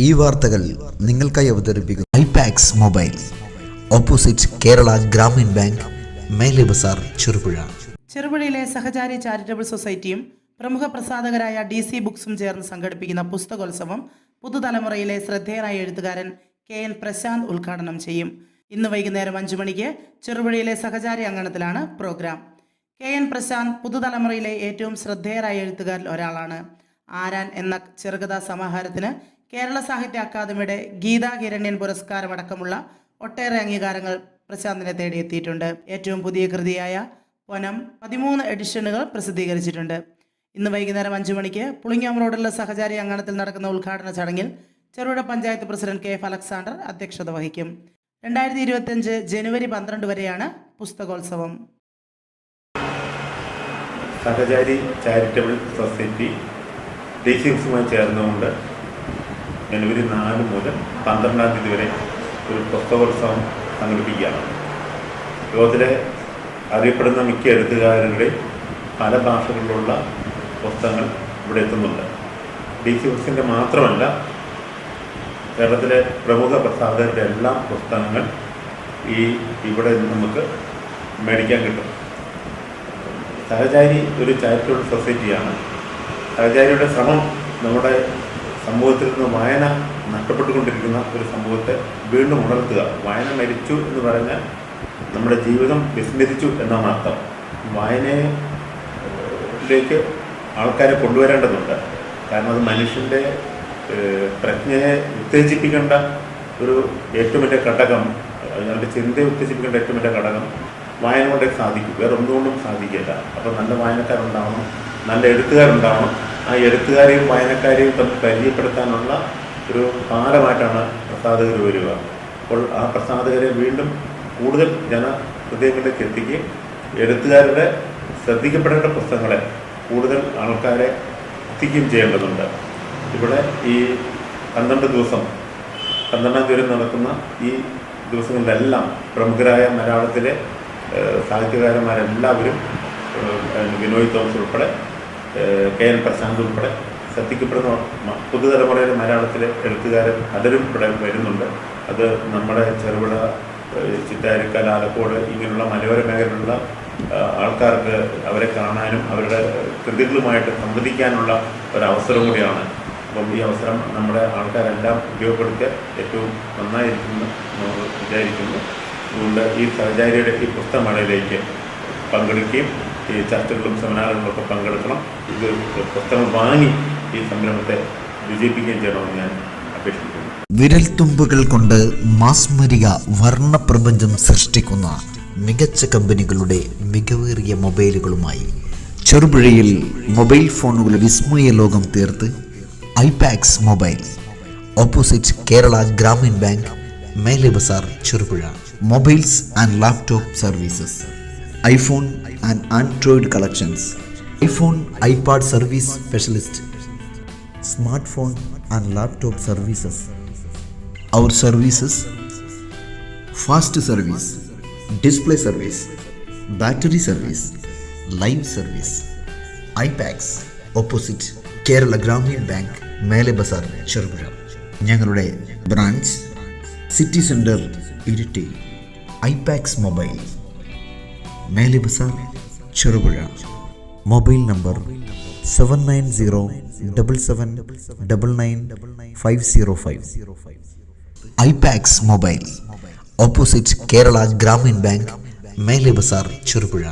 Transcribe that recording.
ഈ വാർത്തകൾ നിങ്ങൾക്കായി അവതരിപ്പിക്കുന്നു iPax mobile. Opposite Kerala Gramin bank Mele Bazar Cherupuzha. ചെറുപുഴയിലെ Sahachari charitable സൊസൈറ്റിയും പ്രമുഖ പ്രസാധകരായ ഡി സി ബുക്സും ചേർന്ന് സംഘടിപ്പിക്കുന്ന പുസ്തകോത്സവം പുതുതലമുറയിലെ ശ്രദ്ധേയനായ എഴുത്തുകാരൻ കെ എൻ പ്രശാന്ത് ഉദ്ഘാടനം ചെയ്യും. ഇന്ന് വൈകുന്നേരം അഞ്ചു മണിക്ക് ചെറുപുഴയിലെ സഹചാരി അങ്കണത്തിലാണ് പ്രോഗ്രാം. കെ എൻ പ്രശാന്ത് പുതുതലമുറയിലെ ഏറ്റവും ശ്രദ്ധേയരായ എഴുത്തുകാരിൽ ഒരാളാണ്. ആരാൻ എന്ന ചെറുകഥാ സമാഹാരത്തിന് കേരള സാഹിത്യ അക്കാദമിയുടെ ഗീതാ പുരസ്കാരം പുരസ്കാരമടക്കമുള്ള ഒട്ടേറെ അംഗീകാരങ്ങൾ പ്രശാന്തിനെ തേടിയെത്തിയിട്ടുണ്ട്. ഏറ്റവും പുതിയ കൃതിയായ പൊനം പതിമൂന്ന് എഡിഷനുകൾ പ്രസിദ്ധീകരിച്ചിട്ടുണ്ട്. ഇന്ന് വൈകുന്നേരം അഞ്ചു മണിക്ക് പുളിങ്ങാം റോഡിലെ സഹചാരി അങ്കണത്തിൽ നടക്കുന്ന ഉദ്ഘാടന ചടങ്ങിൽ Cherupuzha panchayat president K F Alexander അധ്യക്ഷത വഹിക്കും. രണ്ടായിരത്തി ഇരുപത്തിയഞ്ച് ജനുവരി പന്ത്രണ്ട് വരെയാണ് പുസ്തകോത്സവം. സഹചാരി ചാരിറ്റബിൾ സൊസൈറ്റി ടീച്ചിങ്സുമായി ചേർന്നുകൊണ്ട് ജനുവരി നാല് മുതൽ പന്ത്രണ്ടാം തീയതി വരെ ഒരു പുസ്തകോത്സവം സംഘടിപ്പിക്കുകയാണ്. ലോകത്തിലെ അറിയപ്പെടുന്ന മിക്ക എഴുത്തുകാരുടെ പല ഭാഷകളിലുള്ള പുസ്തകങ്ങൾ ഇവിടെ എത്തുന്നുണ്ട്. ഡി സി ബുക്സിന്റെ മാത്രമല്ല കേരളത്തിലെ പ്രമുഖ പ്രസാധകരുടെ എല്ലാ പുസ്തകങ്ങൾ ഈ ഇവിടെ നമുക്ക് മേടിക്കാൻ കിട്ടും. സഹചാരി ഒരു ചാരിറ്റബിൾ സൊസൈറ്റിയാണ്. സഹചാരിയുടെ ശ്രമം നമ്മുടെ സമൂഹത്തിൽ നിന്ന് വായന നഷ്ടപ്പെട്ടുകൊണ്ടിരിക്കുന്ന ഒരു സമൂഹത്തെ വീണ്ടും ഉണർത്തുക. വായന മരിച്ചു എന്ന് പറഞ്ഞാൽ നമ്മുടെ ജീവിതം വിസ്മരിച്ചു എന്നാണ് അർത്ഥം. വായനയിലേക്ക് ആൾക്കാരെ കൊണ്ടുവരേണ്ടതുണ്ട്. കാരണം അത് മനുഷ്യന്റെ പ്രജ്ഞയെ ഉത്തേജിപ്പിക്കേണ്ട ഒരു ഏറ്റവും വലിയ ഘടകം അയാളുടെ ചിന്തയെ ഉത്തേജിപ്പിക്കേണ്ട ഏറ്റവും വലിയ ഘടകം വായന കൊണ്ടേ സാധിക്കും. വേറെ ഒന്നുകൊണ്ടും സാധിക്കില്ല. അപ്പോൾ നല്ല വായനക്കാരുണ്ടാവണം നല്ല എഴുത്തുകാരുണ്ടാവണം. ആ എഴുത്തുകാരെയും വായനക്കാരെയും തമ്മിൽ പരിചയപ്പെടുത്താനുള്ള ഒരു പാലമായിട്ടാണ് പ്രസാദകർ വരിക. അപ്പോൾ ആ പ്രസാദകരെ വീണ്ടും കൂടുതൽ ജന ഹൃദയങ്ങളിലേക്ക് എത്തിക്കുകയും എഴുത്തുകാരുടെ ശ്രദ്ധിക്കപ്പെടേണ്ട പുസ്തകങ്ങളെ കൂടുതൽ ആൾക്കാരെ എത്തിക്കുകയും ചെയ്യേണ്ടതുണ്ട്. ഇവിടെ ഈ പന്ത്രണ്ട് ദിവസം പന്ത്രണ്ടാം തീയതി നടക്കുന്ന ഈ ദിവസങ്ങളിലെല്ലാം പ്രമുഖരായ മലയാളത്തിലെ സാഹിത്യകാരന്മാരെല്ലാവരും വിനോയ് തോമസ് ഉൾപ്പെടെ കെ എൻ പ്രശാന്ത് ഉൾപ്പെടെ ശ്രദ്ധിക്കപ്പെടുന്ന പുതുതലമുറയിൽ മലയാളത്തിലെ എഴുത്തുകാരൻ പലരും ഇവിടെ വരുന്നുണ്ട്. അത് നമ്മുടെ ചെറുപുഴ ചിറ്റാരിക്കൽ ആലക്കോട് ഇങ്ങനെയുള്ള മലയോര മേഖലയിലുള്ള ആൾക്കാർക്ക് അവരെ കാണാനും അവരുടെ കൃതികളുമായിട്ട് സംവദിക്കാനുള്ള ഒരവസരം കൂടിയാണ്. അപ്പം ഈ അവസരം നമ്മുടെ ആൾക്കാരെല്ലാം ഉപയോഗപ്പെടുത്തിയാൽ ഏറ്റവും നന്നായിരിക്കുമെന്ന് വിചാരിക്കുന്നു. അതുകൊണ്ട് ഈ സഹചാരിയുടെ ഈ പുസ്തകമേളയിലേക്ക് പങ്കെടുക്കുകയും ഈ ചർച്ചകളും സെമിനാറുകളും ഒക്കെ പങ്കെടുക്കണം. ഇത് പുസ്തകം വാങ്ങി ഈ സംരംഭത്തെ വിജയിപ്പിക്കുകയും ചെയ്യണമെന്ന് ഞാൻ അപേക്ഷിക്കുന്നു. വിരൽത്തുമ്പുകൾ കൊണ്ട് മാസ്മരിക വർണപ്രപഞ്ചം സൃഷ്ടിക്കുന്ന മികച്ച കമ്പനികളുടെ മികവേറിയ മൊബൈലുകളുമായി ചെറുപുഴയിൽ മൊബൈൽ ഫോണുകളുടെ വിസ്മയ ലോകം തീർത്ത് iPax mobile. Opposite Kerala Gramin bank Mele Bazar Cherupuzha. Mobiles and laptop services iPhone and Android collections iPhone iPad service specialist smartphone and laptop services. Our services fast service, display service, battery service, live service, iPads opposite Kerala Gramin bank Mele Bazar Cherupuzha ഞങ്ങളുടെ branch city centre Iritty iPax mobile Mele Bazar Cherupuzha. Mobile number seven nine zero double seven double nine five zero five iPax mobile opposite Kerala Gramin bank Mele Bazar Cherupuzha.